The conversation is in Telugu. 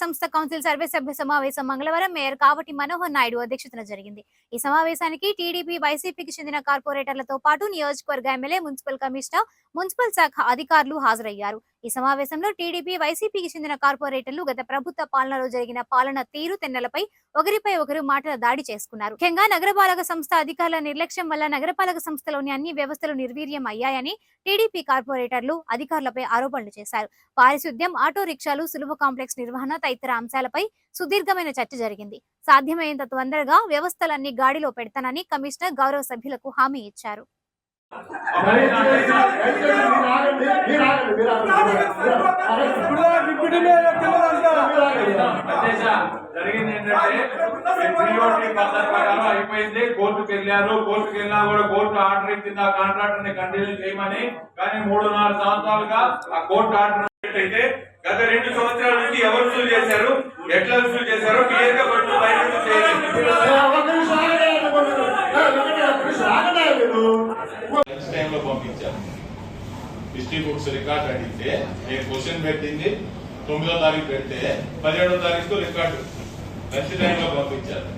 సంస్థ కౌన్సిల్ సర్వే సభ్య సమావేశం మంగళవారం మేయర్ కావటి మనోహర్ నాయుడు అధ్యక్షతన జరిగింది. ఈ సమావేశానికి టీడీపీ వైసీపీకి చెందిన కార్పొరేటర్లతో పాటు నియోజకవర్గ ఎమ్మెల్యే మున్సిపల్ కమిషనర్ మున్సిపల్ శాఖ అధికారులు హాజరయ్యారు. ఈ సమావేశంలో టీడీపీ వైసీపీకి చెందిన కార్పొరేటర్లు గత ప్రభుత్వ పాలనలో జరిగిన పాలన తీరు తెన్నెలపై ఒకరిపై ఒకరు మాటల దాడి చేసుకున్నారు ముఖ్యంగా నగరపాలక సంస్థ అధికారుల నిర్లక్ష్యం వల్ల నగరపాలక సంస్థలోని అన్ని వ్యవస్థలు నిర్వీర్యం అయ్యాయని టీడీపీ కార్పొరేటర్లు అధికారులపై ఆరోపణలు చేశారు పారిశుద్ధ్యం ఆటో రిక్షాలు సులువు కాంప్లెక్స్ నిర్వహణ తదితర అంశాలపై సుదీర్ఘమైన చర్చ జరిగింది సాధ్యమైనంత తొందరగా వ్యవస్థలన్నీ గాడిలో పెడతానని కమిషనర్ గౌరవ సభ్యులకు హామీ ఇచ్చారు జరిగింది ఏంటంటే అయిపోయింది కోర్టుకు వెళ్ళారు కోర్టుకు వెళ్ళినా కూడా కోర్టు ఆర్డర్ ఇచ్చింది ఆ కాంట్రాక్ట్ని కంటిన్యూ చేయమని కానీ మూడు నాలుగు సంవత్సరాలుగా ఆ కోర్టు ఆర్డర్ అయితే గత రెండు సంవత్సరాల నుంచి ఎవరు వసూలు చేశారు ఎట్లా వసూలు చేశారు క్లియర్గా కొంచెం బయట పంపించారు హిస్టరీ బుక్స్ రికార్డ్ అడిగితే నేను క్వశ్చన్ పెట్టింది తొమ్మిదో తారీఖు పెడితే పదిహేడో తారీఖు రికార్డు లంచ్ టైంలో పంపించారు.